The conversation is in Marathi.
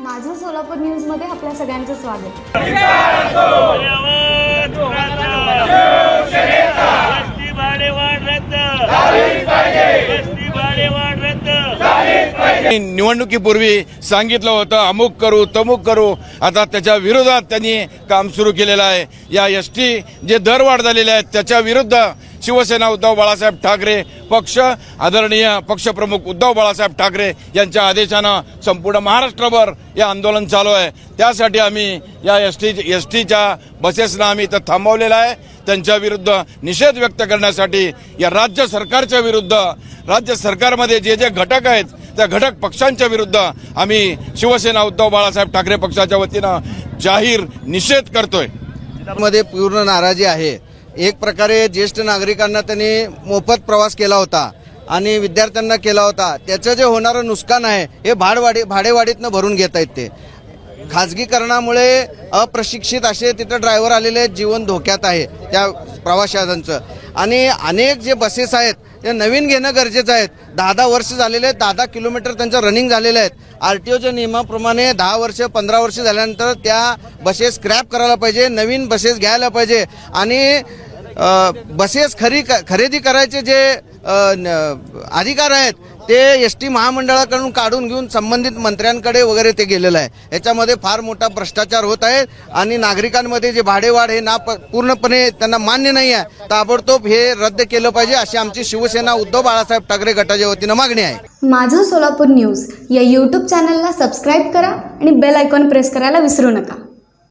माझं सोलापूर न्यूजमध्ये आपल्या सगळ्यांचं स्वागत. निवडणुकीपूर्वी सांगितलं होतं अमुक करू तमुक करू. आता त्याच्या विरोधात त्यांनी काम सुरू केलेलं आहे. या एस टी जे दरवाढ झालेले आहेत त्याच्या विरुद्ध शिवसेना उद्धव बाळासाहेब ठाकरे पक्ष आदरणीय पक्षप्रमुख उद्धव बाळासाहेब ठाकरे यांच्या आदेशानं संपूर्ण महाराष्ट्रभर हे आंदोलन चालू आहे. त्यासाठी आम्ही या एस टी एस टीच्या बसेसना आम्ही इथं थांबवलेलं आहे. त्यांच्या विरुद्ध निषेध व्यक्त करण्यासाठी या राज्य सरकारच्या विरुद्ध राज्य सरकारमध्ये जे जे घटक आहेत त्या घटक पक्षांच्या विरुद्ध आम्ही शिवसेना उद्धव बाळासाहेब ठाकरे पक्षाच्या वतीनं जाहीर निषेध करतोय. मध्ये पूर्ण नाराजी आहे. एक प्रकारे ज्येष्ठ नागरिकांना त्यांनी मोफत प्रवास केला होता आणि विद्यार्थ्यांना केला होता. त्याचं जे होणारं नुकसान आहे हे भाडवाडी भाडेवाडीतनं भरून घेत आहेत ते. खाजगीकरणामुळे अप्रशिक्षित असे तिथं ड्रायव्हर आलेले आहेत जीवन धोक्यात आहे त्या प्रवाशांचं. आणि अनेक जे बसेस आहेत ते नवीन घेणं गरजेचं आहे. दहा दहा वर्ष झालेले आहेत दहा दहा किलोमीटर त्यांचं रनिंग झालेलं आहेत आर टी ओच्या नियमाप्रमाणे दहा वर्ष पंधरा वर्ष झाल्यानंतर त्या बसेस स्क्रॅप करायला पाहिजे नवीन बसेस घ्यायला पाहिजे. आणि बसेस खरी खरेदी करायचे जे न- अधिकार आहेत ते एस टी महामंडळाकडून काढून घेऊन संबंधित मंत्र्यांकडे वगैरे ते गेलेलं आहे. याच्यामध्ये फार मोठा भ्रष्टाचार होत आहे आणि नागरिकांमध्ये जे भाडेवाढ हे ना पूर्णपणे त्यांना मान्य नाही आहे. ताबडतोब हे रद्द केलं पाहिजे अशी आमची शिवसेना उद्धव बाळासाहेब ठाकरे गटाच्या वतीनं मागणी आहे. माझं सोलापूर न्यूज या यूट्यूब चॅनलला सबस्क्राईब करा आणि बेल आयकॉन प्रेस करायला विसरू नका.